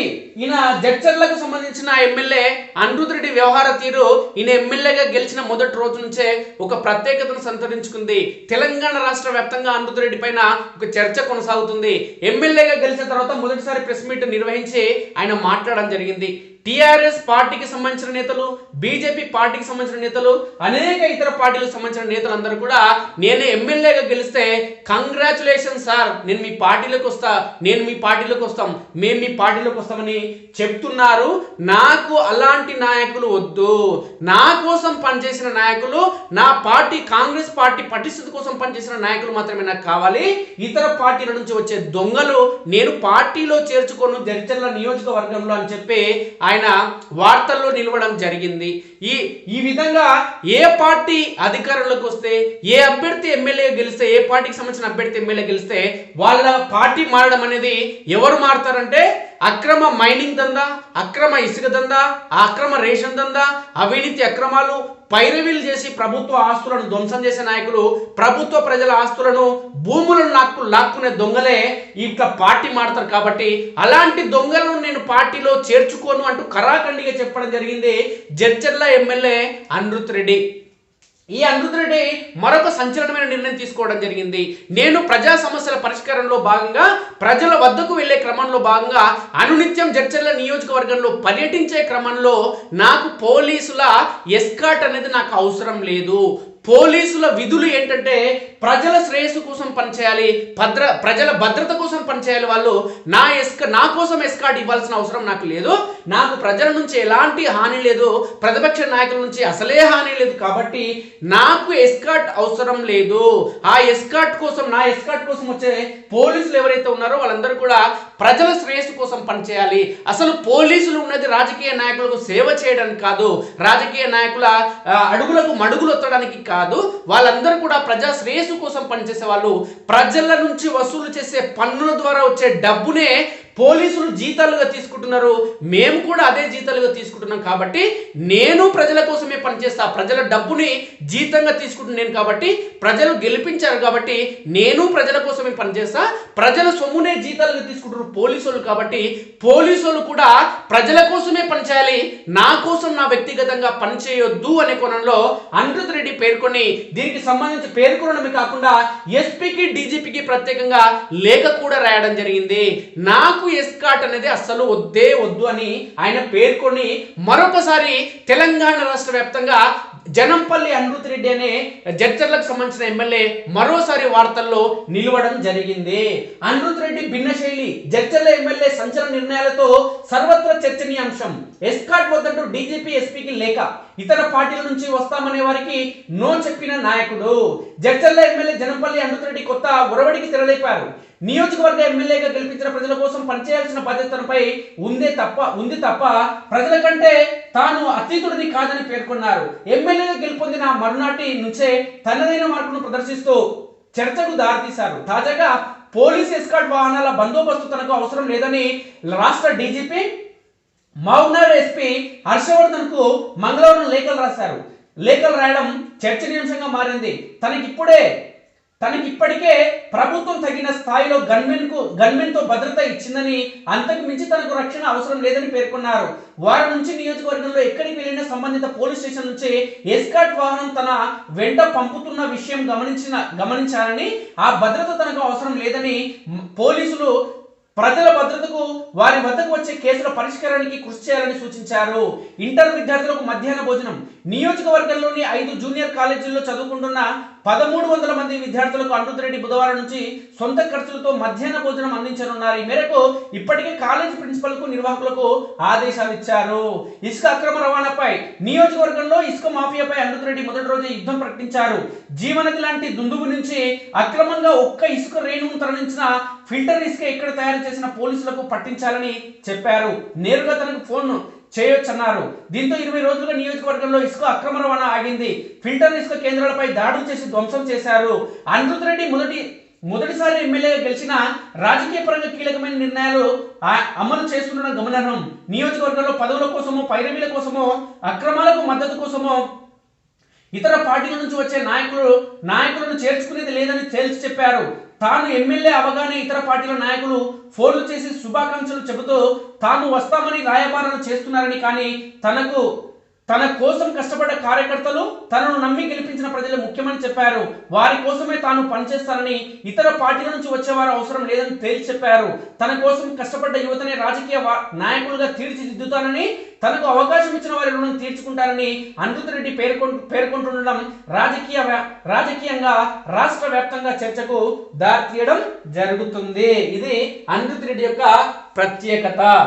me. జడ్చర్లకు సంబంధించిన MLA Anirudh Reddy వ్యవహార తీరు ఈయన ఎమ్మెల్యేగా గెలిచిన మొదటి రోజు నుంచే ఒక ప్రత్యేకతను సంతరించుకుంది. తెలంగాణ రాష్ట్ర వ్యాప్తంగా అనిరుద్ రెడ్డి పైన ఒక చర్చ కొనసాగుతుంది. ఎమ్మెల్యేగా గెలిచిన తర్వాత మొదటిసారి ప్రెస్ మీట్ నిర్వహించి ఆయన మాట్లాడడం జరిగింది. టిఆర్ఎస్ పార్టీకి సంబంధించిన నేతలు బీజేపీ పార్టీకి సంబంధించిన నేతలు అనేక ఇతర పార్టీలకు సంబంధించిన నేతలు అందరూ కూడా నేను ఎమ్మెల్యేగా గెలిస్తే కంగ్రాచులేషన్ సార్ నేను మీ పార్టీలోకి వస్తా నేను మీ పార్టీలోకి వస్తాం మేము మీ పార్టీలోకి వస్తామని చెప్తున్నారు నాకు అలాంటి నాయకులు వద్దు. నా కోసం పనిచేసిన నాయకులు నా పార్టీ కాంగ్రెస్ పార్టీ పటిష్టత కోసం పనిచేసిన నాయకులు మాత్రమే నాకు కావాలి. ఇతర పార్టీల నుంచి వచ్చే దొంగలు నేను పార్టీలో చేర్చుకోను జడ్చర్ల నియోజకవర్గంలో అని చెప్పి ఆయన వార్తల్లో నిలవడం జరిగింది. ఈ ఈ విధంగా ఏ పార్టీ అధికారంలోకి వస్తే ఏ అభ్యర్థి ఎమ్మెల్యే గెలిస్తే ఏ పార్టీకి సంబంధించిన అభ్యర్థి ఎమ్మెల్యే గెలిస్తే వాళ్ళ పార్టీ మారడం అనేది ఎవరు మారుతారంటే అక్రమ మైనింగ్ దందా అక్రమ ఇసుక దందా అక్రమ రేషన్ దందా అవినీతి అక్రమాలు పైరవీలు చేసి ప్రభుత్వ ఆస్తులను ధ్వంసం చేసే నాయకులు ప్రభుత్వ ప్రజల ఆస్తులను భూములను లాక్కు లాక్కునే దొంగలే ఇట్లా పార్టీ మాడతారు కాబట్టి అలాంటి దొంగలను నేను పార్టీలో చేర్చుకోను అంటూ కరాఖండిగా చెప్పడం జరిగింది జడ్చర్ల ఎమ్మెల్యే అనిరుత్ రెడ్డి. ఈ అనిరుద్ మరొక సంచలనమైన నిర్ణయం తీసుకోవడం జరిగింది. నేను ప్రజా సమస్యల పరిష్కారంలో భాగంగా ప్రజల వద్దకు వెళ్ళే క్రమంలో భాగంగా అనునిత్యం జడ్చర్ల నియోజకవర్గంలో పర్యటించే క్రమంలో నాకు పోలీసుల ఎస్కాట్ అనేది నాకు అవసరం లేదు. పోలీసుల విధులు ఏంటంటే ప్రజల శ్రేయస్సు కోసం పనిచేయాలి భద్ర ప్రజల భద్రత కోసం పనిచేయాలి వాళ్ళు. నా ఎస్క నా కోసం ఎస్కాట్ ఇవ్వాల్సిన అవసరం నాకు లేదు. నాకు ప్రజల నుంచి ఎలాంటి హాని లేదు. ప్రతిపక్ష నాయకుల నుంచి అసలే హాని లేదు కాబట్టి నాకు ఎస్కార్ట్ అవసరం లేదు. ఆ ఎస్కార్ట్ కోసం నా ఎస్కార్ట్ కోసం వచ్చే పోలీసులు ఎవరైతే ఉన్నారో వాళ్ళందరూ కూడా ప్రజల శ్రేయస్సు కోసం పనిచేయాలి. అసలు పోలీసులు ఉన్నది రాజకీయ నాయకులకు సేవ చేయడానికి కాదు. రాజకీయ నాయకుల అడుగులకు మడుగులు ఒత్తడానికి కాదు వాళ్ళందరూ కూడా ప్రజా శ్రేయస్సు కోసం పనిచేసే వాళ్ళు. ప్రజల నుంచి వసూలు చేసే పన్నుల ద్వారా వచ్చే డబ్బునే పోలీసులు జీతాలుగా తీసుకుంటున్నారు. మేము కూడా అదే జీతాలుగా తీసుకుంటున్నాం కాబట్టి నేను ప్రజల కోసమే పనిచేస్తా. ప్రజల డబ్బుని జీతంగా తీసుకుంటున్నాను కాబట్టి ప్రజలు గెలిపించారు కాబట్టి నేను ప్రజల కోసమే పనిచేస్తా. ప్రజల సొమ్మునే జీతాలుగా తీసుకుంటున్నారు పోలీసులు కాబట్టి పోలీసులు కూడా ప్రజల కోసమే పనిచేయాలి నా కోసం నా వ్యక్తిగతంగా పనిచేయొద్దు అనే కోణంలో అనిరుద్ రెడ్డి పేర్కొని దీనికి సంబంధించి పేర్కొనడమే కాకుండా ఎస్పీకి డీజీపీకి ప్రత్యేకంగా లేఖ కూడా రాయడం జరిగింది. నాకు ఎస్కాట్ అనేది అస్సలు వద్దే వద్దు అని ఆయన పేర్కొని మరొకసారి తెలంగాణ రాష్ట్ర వ్యాప్తంగా జనంపల్లి అనిరుత్ రెడ్డి అనే జడ్చర్లకు సంబంధించిన ఎమ్మెల్యే మరోసారి వార్తల్లో నిలవడం జరిగింది. అనిరుత్ రెడ్డి భిన్న శైలి జడ్చర్ల ఎమ్మెల్యే సంచలన నిర్ణయాలతో సర్వత్ర చర్చనీయాంశం. ఎస్కాట్ వద్దంటూ డీజీపీ ఎస్పీకి లేఖ. ఇతర పార్టీల నుంచి వస్తామనే వారికి నో చెప్పిన నాయకుడు. జడ్చర్ల ఎమ్మెల్యే జనంపల్లి అనిరుత్ రెడ్డి కొత్త ఒరవడికి తెరలేపారు. నియోజకవర్గ ఎమ్మెల్యేగా గెలిపించిన ప్రజల కోసం పనిచేయాల్సిన బాధ్యతలపై ఉందే తప్ప ఉంది తప్ప ప్రజల కంటే తాను అతీతుడిని కాదని పేర్కొన్నారు. ఎమ్మెల్యేగా గెలుపొందిన మరునాటి నుంచే తనదైన మార్పును ప్రదర్శిస్తూ చర్చకు దారితీశారు. తాజాగా పోలీస్ ఎస్కాట్ వాహనాల బందోబస్తు తనకు అవసరం లేదని రాష్ట్ర డీజీపీ మౌనార్ ఎస్పీ హర్షవర్ధన్కు మంగళవారం లేఖలు రాశారు. లేఖలు రాయడం చర్చనీయాంశంగా మారింది. తనకిప్పుడే తనకి ఇప్పటికే ప్రభుత్వం తగిన స్థాయిలో గన్మెన్కు గన్మెన్తో భద్రత ఇచ్చిందని అంతకు మించి తనకు రక్షణ అవసరం లేదని పేర్కొన్నారు. వారి నుంచి నియోజకవర్గంలో ఎక్కడికి వెళ్ళిన సంబంధిత పోలీస్ స్టేషన్ నుంచి ఎస్కాట్ వాహనం తన వెంట పంపుతున్న విషయం గమనించిన గమనించాలని ఆ భద్రత తనకు అవసరం లేదని పోలీసులు ప్రజల భద్రతకు వారి వద్దకు వచ్చే కేసుల పరిష్కారానికి కృషి చేయాలని సూచించారు. ఇంటర్ విద్యార్థులకు మధ్యాహ్న భోజనం. నియోజకవర్గంలోని ఐదు జూనియర్ కాలేజీల్లో చదువుకుంటున్న పదమూడు వందల మంది విద్యార్థులకు అమృత్ బుధవారం నుంచి సొంత ఖర్చులతో మధ్యాహ్న భోజనం అందించనున్నారు. ఈ మేరకు ఇప్పటికే కాలేజ్ ప్రిన్సిపల్కు నిర్వాహకులకు ఆదేశాలు ఇచ్చారు. ఇసుక అక్రమ రవాణాపై నియోజకవర్గంలో ఇసుక మాఫియాపై అమృత్ రెడ్డి మొదటి రోజు యుద్ధం ప్రకటించారు. జీవనది లాంటి దుందుగు నుంచి అక్రమంగా ఒక్క ఇసుక రేణువును తరలించిన ఫిల్టర్ ఇసుక ఎక్కడ తయారు చేసిన పోలీసులకు పట్టించాలని చెప్పారు. నేరుగా తనకు ఫోన్ చేయొచ్చన్నారు. దీంతో ఇరవై రోజులుగా నియోజకవర్గంలో ఇసుక అక్రమ రవాణా ఆగింది. ఫిల్టర్ ఇసుక కేంద్రాలపై దాడులు చేసి ధ్వంసం చేశారు. అనిరుద్ రెడ్డి మొదటి మొదటిసారి ఎమ్మెల్యేగా గెలిచిన రాజకీయ పరంగా కీలకమైన నిర్ణయాలు అమలు చేస్తుండడం గమనార్హం. నియోజకవర్గంలో పదవుల కోసమో పైరవీల కోసమో అక్రమాలకు మద్దతు కోసమో ఇతర పార్టీల నుంచి వచ్చే నాయకులు నాయకులను చేర్చుకునేది లేదని తేల్చి చెప్పారు. తాను ఎమ్మెల్యే అవగానే ఇతర పార్టీల నాయకులు ఫోన్లు చేసి శుభాకాంక్షలు చెబుతూ తాను వస్తామని రాయబారాలు చేస్తున్నారని కానీ తనకు తన కోసం కష్టపడ్డ కార్యకర్తలు తనను నమ్మి గెలిపించిన ప్రజలు ముఖ్యమని చెప్పారు. వారి కోసమే తాను పనిచేస్తానని ఇతర పార్టీల నుంచి వచ్చేవారు అవసరం లేదని తేల్చి చెప్పారు. తన కోసం కష్టపడ్డ యువతనే రాజకీయ వా- నాయకులుగా తీర్చిదిద్దుతానని తనకు అవకాశం ఇచ్చిన వారి రుణం తీర్చుకుంటారని అనిరుద్ రెడ్డి పేర్కొంటు పేర్కొంటుండడం రాజకీయ వ్యా- రాజకీయంగా రాష్ట్ర వ్యాప్తంగా చర్చకు దారితీయడం జరుగుతుంది. ఇది అనిరుద్ రెడ్డి యొక్క ప్రత్యేకత.